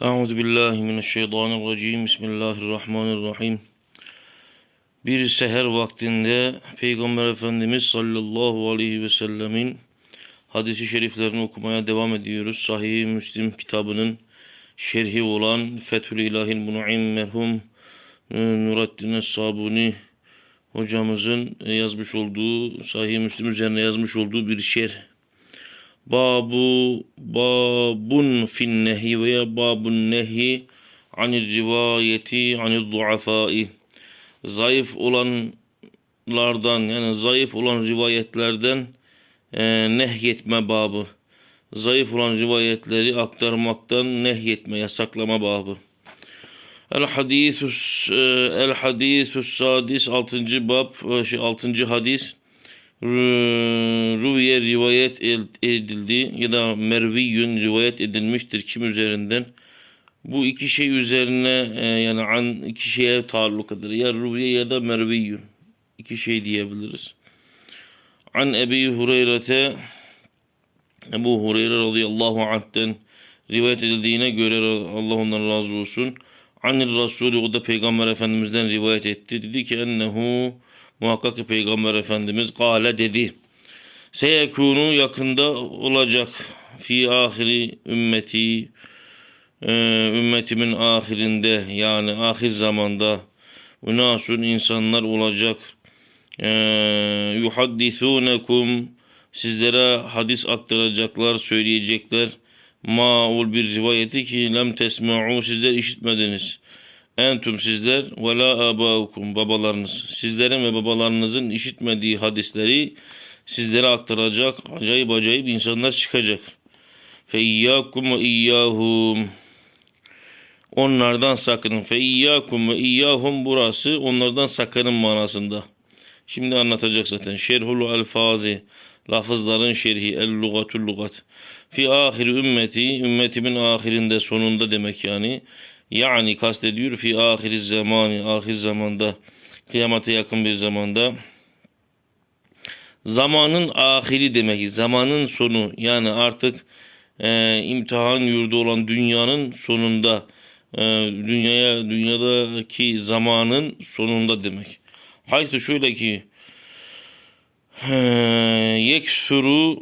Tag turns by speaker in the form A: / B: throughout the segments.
A: Euzu billahi mineşşeytanirracim. Bismillahirrahmanirrahim. Bir seher vaktinde Peygamber Efendimiz sallallahu aleyhi ve sellemin hadisi şeriflerini okumaya devam ediyoruz. Sahih Müslim kitabının şerhi olan Fethül İlahil Mun'im merhum e, Nurattin Es-Sabuni hocamızın yazmış olduğu Sahih Müslim üzerine yazmış olduğu bir şerh. Babu babun fin nehi veya babun nehi anil rivayeti anil duafai zayıf olanlardan yani zayıf olan rivayetlerden e, nehyetme babı zayıf olan rivayetleri aktarmaktan nehyetme yasaklama babı El hadisus el hadisus sadis 6. bab e, şey 6. hadis Ruviye rivayet edildi ya da merviyün rivayet edilmiştir kim üzerinden? Bu iki şey üzerine e, yani an iki şeye taallukıdır. Ya ruviye ya da merviyün. İki şey diyebiliriz. An Ebi Hureyre'te Ebu Hureyre radıyallahu anh'ten rivayet edildiğine göre Allah ondan razı olsun. Anil Resulü o da Peygamber Efendimiz'den rivayet etti. Dedi ki ennehu Muhakkak ki Peygamber Efendimiz gale dedi. Seyekunu yakında olacak fi ahiri ümmeti e, ümmetimin ahirinde yani ahir zamanda unasun insanlar olacak. E, yuhaddisunekum sizlere hadis aktaracaklar söyleyecekler. Maul bir rivayeti ki lem tesma'u sizler işitmediniz Entüm sizler ve la abaukum babalarınız. Sizlerin ve babalarınızın işitmediği hadisleri sizlere aktaracak acayip acayip insanlar çıkacak. Fe iyyakum ve iyyahum. Onlardan sakının. Fe iyyakum ve iyyahum burası onlardan sakının manasında. Şimdi anlatacak zaten. Şerhul alfazi. Lafızların şerhi. El lugatul lugat. Fi ahir ümmeti. Ümmetimin ahirinde sonunda demek yani. Yani kastediyor fi ahiri zamanı, ahir zamanda, kıyamete yakın bir zamanda. Zamanın ahiri demek, zamanın sonu yani artık e, imtihan yurdu olan dünyanın sonunda, e, dünyaya dünyadaki zamanın sonunda demek. Haytı şöyle ki e, yeksuru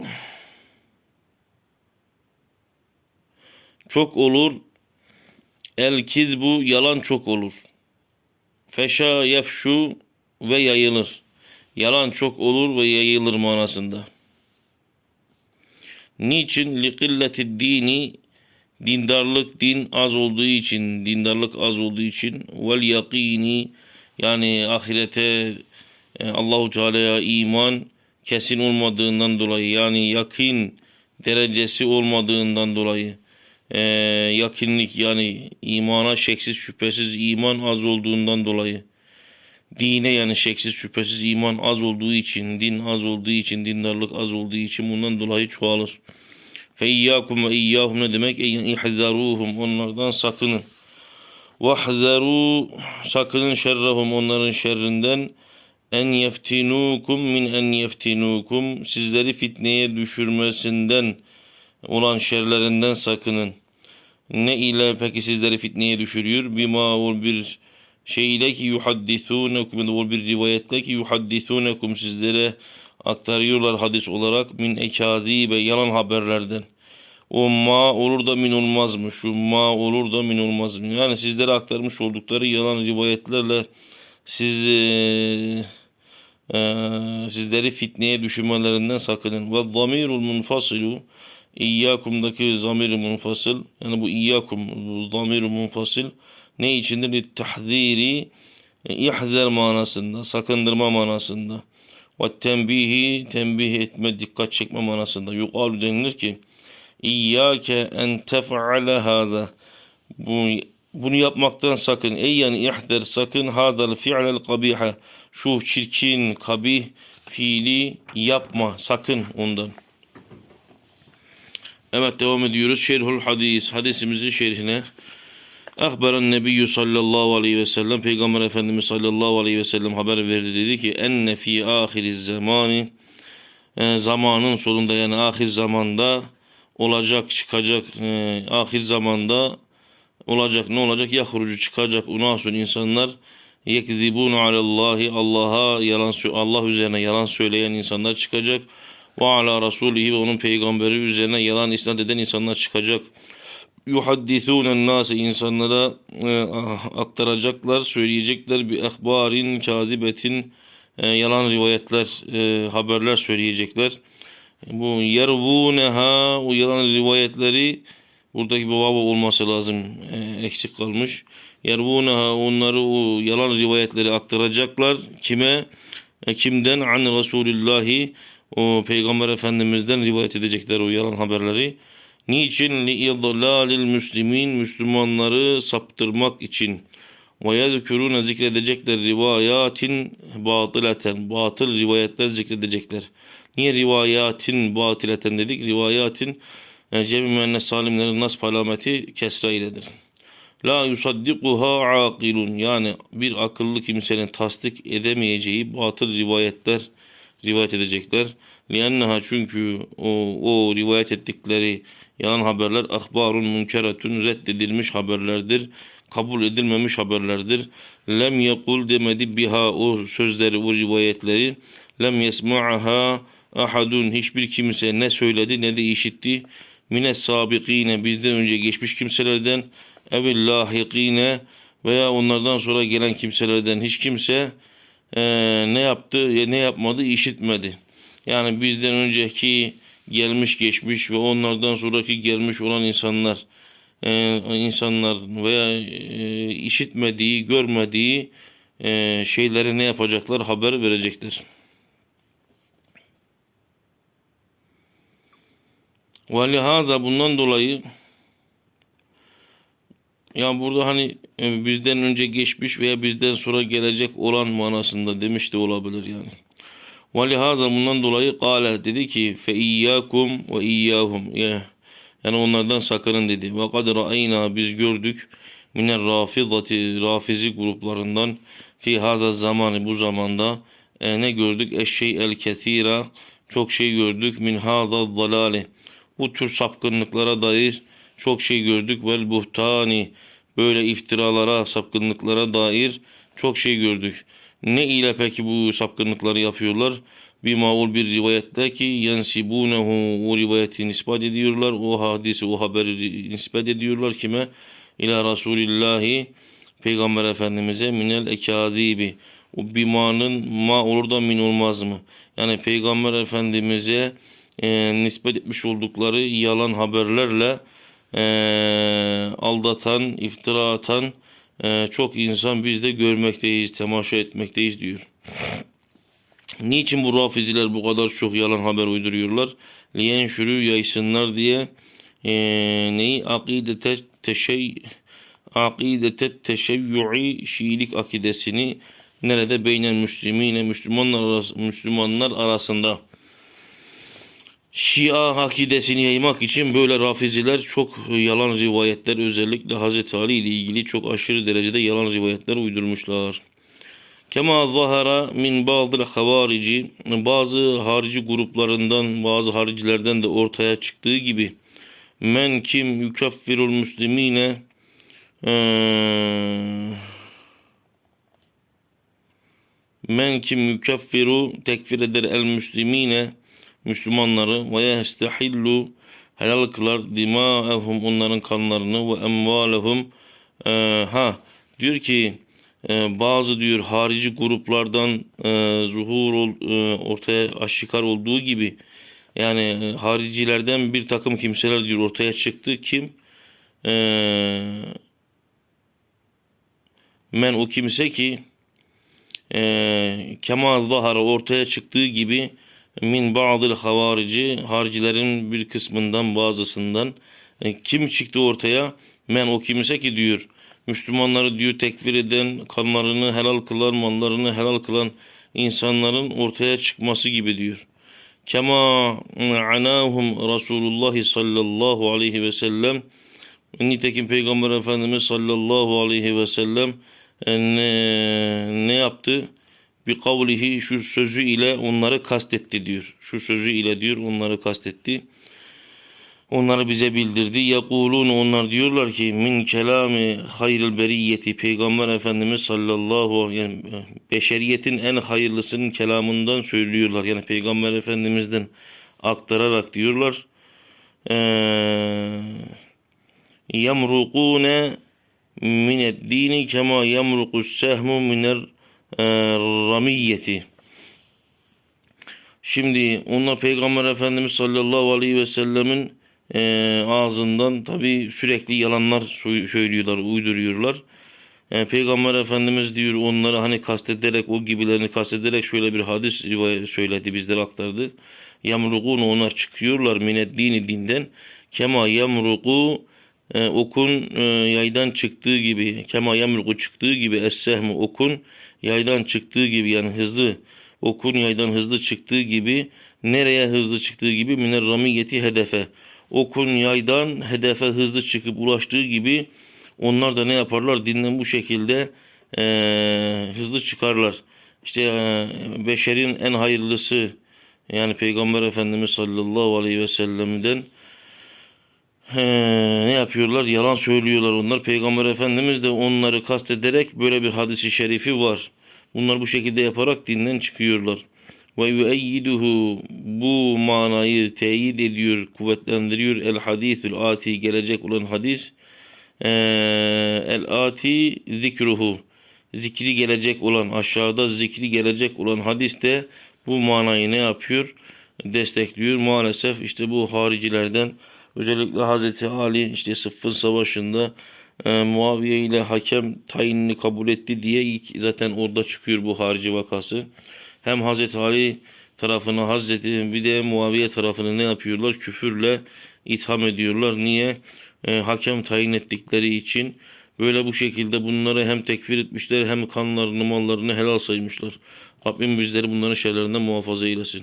A: çok olur El kizbu yalan çok olur. Feşa yefşu ve yayılır. Yalan çok olur ve yayılır manasında. Niçin? Likilleti dini dindarlık din az olduğu için, dindarlık az olduğu için vel yakini yani ahirete e, Allahu Teala'ya iman kesin olmadığından dolayı yani yakin derecesi olmadığından dolayı e, yakinlik yani imana şeksiz şüphesiz iman az olduğundan dolayı dine yani şeksiz şüphesiz iman az olduğu için din az olduğu için dindarlık az olduğu için bundan dolayı çoğalır. Fe iyyakum ve iyyahum ne demek? İhzaruhum onlardan sakının. Vahzaru sakının şerrahum onların şerrinden en yeftinukum min en yeftinukum sizleri fitneye düşürmesinden olan şerlerinden sakının. Ne ile peki sizleri fitneye düşürüyor? Bima ol bir şey ile ki yuhaddisunekum ol bir rivayetle ki yuhaddisunekum sizlere aktarıyorlar hadis olarak min ekazibe yalan haberlerden. O ma olur da min olmaz mı? Şu ma olur da min olmaz mı? Yani sizlere aktarmış oldukları yalan rivayetlerle siz e, e, sizleri fitneye düşürmelerinden sakının. Ve zamirul munfasilu İyyakum'daki zamir-i munfasıl yani bu iyyakum zamir-i munfasıl ne içindir? Tahziri ihzer manasında, sakındırma manasında. Ve tembihi tembih etme, dikkat çekme manasında. Yukalu denilir ki İyyâke en tef'ale hâzâ bu, bunu yapmaktan sakın. Ey yani sakın hadal fi'lel kabiha şu çirkin kabih fiili yapma sakın ondan. Evet devam ediyoruz. Şerhul hadis. Hadisimizin şerhine. Akberen Nebiyyü sallallahu aleyhi ve sellem Peygamber Efendimiz sallallahu aleyhi ve sellem haber verdi dedi ki enne fi ahiriz zamani e, zamanın sonunda yani ahir zamanda olacak çıkacak e, ahir zamanda olacak ne olacak? Yahrucu çıkacak unasun insanlar yekzibun alallahi Allah'a yalan Allah üzerine yalan söyleyen insanlar çıkacak. Ve ala rasulihi ve onun peygamberi üzerine yalan isnat eden insanlar çıkacak. Yuhaddisunen nase insanlara e, aktaracaklar, söyleyecekler bir ehbarin kazibetin e, yalan rivayetler, e, haberler söyleyecekler. Bu yervuneha o yalan rivayetleri buradaki bir vava olması lazım. E, eksik kalmış. Yervuneha onları o yalan rivayetleri aktaracaklar. Kime? E, kimden? An Resulillahi o Peygamber Efendimiz'den rivayet edecekler o yalan haberleri. Niçin? Li müslimin Müslümanları saptırmak için. Ve yezkürüne zikredecekler rivayatin batıleten. Batıl rivayetler zikredecekler. Niye rivayatin batileten dedik? Rivayatin yani cem-i müennes salimlerin nasb alameti kesra iledir. La yusaddikuha akilun. Yani bir akıllı kimsenin tasdik edemeyeceği batıl rivayetler rivayet edecekler. Liannaha çünkü o, o rivayet ettikleri yalan haberler ahbarun münkeretun reddedilmiş haberlerdir. Kabul edilmemiş haberlerdir. Lem yekul demedi biha o sözleri o rivayetleri. Lem yesma'aha ahadun hiçbir kimse ne söyledi ne de işitti. Mines sabikine bizden önce geçmiş kimselerden evil lahikine veya onlardan sonra gelen kimselerden hiç kimse eee, ne yaptı ne yapmadı işitmedi. Yani bizden önceki gelmiş geçmiş ve onlardan sonraki gelmiş olan insanlar eee, insanlar veya eee, işitmediği görmediği şeyleri ne yapacaklar haber verecekler. Ve lihaza bundan dolayı ya burada hani e, bizden önce geçmiş veya bizden sonra gelecek olan manasında demiş de olabilir yani. Ve lihaza bundan dolayı kâle dedi ki fe iyyakum ve iyyahum ya yani onlardan sakının dedi. Ve kad ra'ayna biz gördük miner rafizati rafizi gruplarından fi hada zamanı bu zamanda e, ne gördük? Eşşey el kesira çok şey gördük min hada zalali bu tür sapkınlıklara dair çok şey gördük. Vel buhtani böyle iftiralara, sapkınlıklara dair çok şey gördük. Ne ile peki bu sapkınlıkları yapıyorlar? Bir maul bir rivayette ki yensibunehu o rivayeti nispet ediyorlar. O hadisi, o haberi nispet ediyorlar kime? İla Resulillahi Peygamber Efendimiz'e minel ekadibi. O bimanın ma olur da min olmaz mı? Yani Peygamber Efendimiz'e e, nispet etmiş oldukları yalan haberlerle e, aldatan, iftira atan e, çok insan biz de görmekteyiz, temaşa etmekteyiz diyor. Niçin bu rafiziler bu kadar çok yalan haber uyduruyorlar? Liyenşürü yaysınlar diye e, neyi? Akidete teşey akidete teşeyyu'i Şiilik akidesini nerede beynen müslimine Müslümanlar Müslümanlar arasında Şia akidesini yaymak için böyle rafiziler çok yalan rivayetler özellikle Hazreti Ali ile ilgili çok aşırı derecede yalan rivayetler uydurmuşlar. Kema zahara min bazı havarici bazı harici gruplarından bazı haricilerden de ortaya çıktığı gibi men kim yukaffirul müslimine eee, men kim yukaffiru tekfir eder el müslimine Müslümanları ve yestahillu helal kılar dima'ehum onların kanlarını ve emvalehum Ee, ha diyor ki e, bazı diyor harici gruplardan e, zuhur e, ortaya aşikar olduğu gibi yani e, haricilerden bir takım kimseler diyor ortaya çıktı. Kim? E, men o kimse ki e, kema zahara ortaya çıktığı gibi min ba'dil havarici haricilerin bir kısmından bazısından e, kim çıktı ortaya men o kimse ki diyor Müslümanları diyor tekfir eden kanlarını helal kılan mallarını helal kılan insanların ortaya çıkması gibi diyor. Kema anahum Resulullah sallallahu aleyhi ve sellem nitekim Peygamber Efendimiz sallallahu aleyhi ve sellem e, ne, ne yaptı? Bir kavlihi şu sözü ile onları kastetti diyor. Şu sözü ile diyor onları kastetti. Onları bize bildirdi. Yakulun onlar diyorlar ki min kelami hayril beriyeti Peygamber Efendimiz sallallahu yani beşeriyetin en hayırlısının kelamından söylüyorlar. Yani Peygamber Efendimiz'den aktararak diyorlar. Eee yamrukune mined dini kema yamrukus sehmu miner ramiyeti. Şimdi onlar Peygamber Efendimiz sallallahu aleyhi ve sellemin eee, ağzından tabi sürekli yalanlar sö- söylüyorlar, uyduruyorlar. E, Peygamber Efendimiz diyor onları hani kastederek o gibilerini kastederek şöyle bir hadis söyledi bizlere aktardı. Yamrukun onlar çıkıyorlar mined dini dinden. Kema yamruku e, okun e, yaydan çıktığı gibi kema yamruku çıktığı gibi es-sehmu okun yaydan çıktığı gibi yani hızlı okun yaydan hızlı çıktığı gibi nereye hızlı çıktığı gibi? Miner ramiyeti hedefe okun yaydan hedefe hızlı çıkıp ulaştığı gibi onlar da ne yaparlar? Dinden bu şekilde eee, hızlı çıkarlar. İşte eee, beşerin en hayırlısı yani Peygamber Efendimiz sallallahu aleyhi ve sellem'den He, ne yapıyorlar? Yalan söylüyorlar onlar. Peygamber Efendimiz de onları kastederek böyle bir hadisi şerifi var. Bunlar bu şekilde yaparak dinden çıkıyorlar. Ve yueyyiduhu bu manayı teyit ediyor, kuvvetlendiriyor. El hadisül ati gelecek olan hadis. Ee, el ati zikruhu zikri gelecek olan aşağıda zikri gelecek olan hadiste bu manayı ne yapıyor? Destekliyor. Maalesef işte bu haricilerden özellikle Hazreti Ali işte Sıffın Savaşı'nda e, Muaviye ile hakem tayinini kabul etti diye ilk zaten orada çıkıyor bu harici vakası. Hem Hazreti Ali tarafını Hazreti bir de Muaviye tarafını ne yapıyorlar? Küfürle itham ediyorlar. Niye? E, hakem tayin ettikleri için böyle bu şekilde bunları hem tekfir etmişler hem kanlarını mallarını helal saymışlar. Rabbim bizleri bunların şeylerinden muhafaza eylesin.